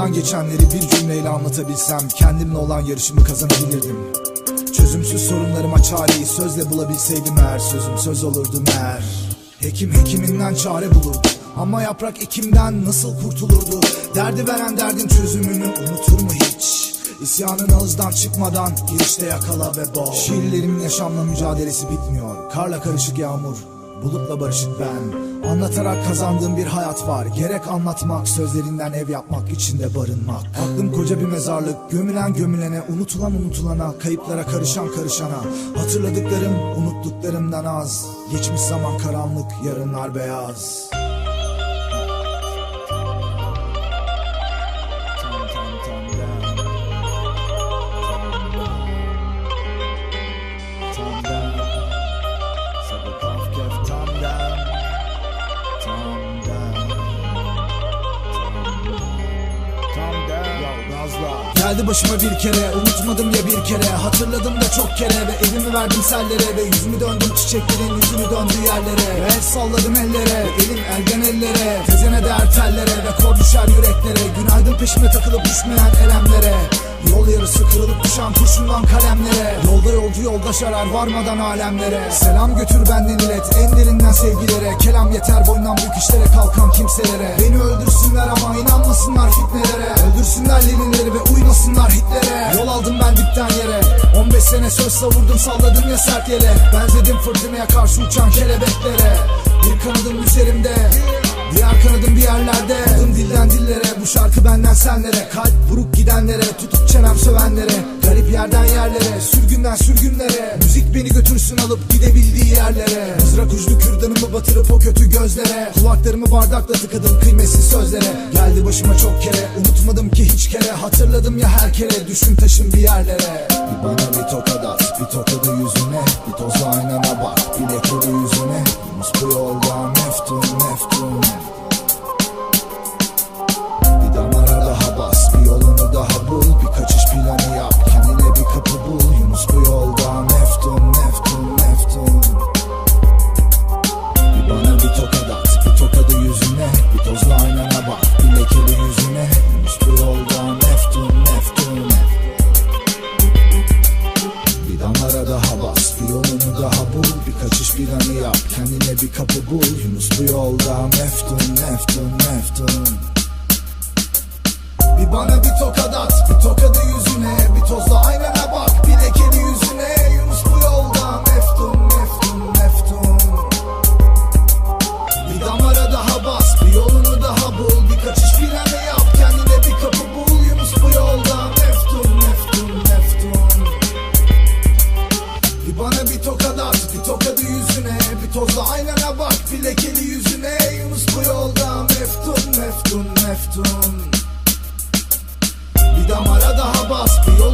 Aklımdan geçenleri bir cümleyle anlatabilsem Kendimle olan yarışımı kazanabilirdim. Çözümsüz sorunlarıma çareyi sözle bulabilseydim eğer Sözüm söz olurdu meğer. Hekim hekiminden çare bulurdu Ama yaprak ekimden nasıl kurtulurdu? Derdi veren derdin çözümünü unutur mu hiç? İsyanın ağızdan çıkmadan girişte yakala ve boğ Şiirlerimin yaşamla mücadelesi bitmiyor. Karla karışık yağmur Bulutla barışık ben. Anlatarak kazandığım bir hayat var. Gerek anlatmak sözlerinden ev yapmak içinde barınmak. Aklım koca bir mezarlık. Gömülen gömülene unutulan unutulana Kayıplara karışan karışana. Hatırladıklarım unuttuklarımdan az. Geçmiş zaman karanlık yarınlar beyaz Geldi başıma bir kere. Unutmadım ya bir kere. Hatırladım da çok kere. Ve elimi verdim sellere. Ve yüzümü döndüm çiçeklerin yüzünü döndüğü yerlere. Ve el salladım ellere. Ve elim elden ellere. Tezene değer tellere ve kor düşer yüreklere. Günaydın peşime takılıp düşmeyen elemlere. Yol yarısı kırılıp düşen kurşundan kalemlere. Yolda yolcu yoldaş arar varmadan alemlere. Selam götür benden ilet en derinden sevgilere. Kelam yeter boyndan büyük işlere kalkan kimselere. Beni öldürsünler ama inanmasınlar fitnelere. Öldürsünler 15 sene söz savurdum salladım ya sert yere. Benzedim fırtınaya karşı uçan kelebeklere Bir kanadım üzerimde Diğer kanadım bir yerlerde. Adım dilden dillere Bu şarkı benden senlere. Kalp vurup gidenlere Tutup çenem sövenlere Garip yerden yerlere Sürgünden sürgünlere. Müzik beni götürsün alıp gidebildiği yerlere. Mızrak uçlu kürdanımı batırıp o kötü gözlere. Kulaklarımı bardakla tıkadım kıymetsiz sözlere. Geldi başıma çok kere Unutmadım ki hiç kere. Hatırladım ya her kere Düştüm taşım bir yerlere. Bir bana bir tokat at Bir tokadı yüzüne. Bir toz aynana bak Bir lekleri yüzüne. Yunus bu yolda meftun meftun Kendine bir kapı bul. Yunus bu yolda. Meftun meftun meftun. Bir bana bir tokat at. Bir tokadı yüzüne tozla aynana bak Bir lekeli yüzüne. Yunus bu yolda Meftun meftun meftun. Bir damara daha bas Bir yolunu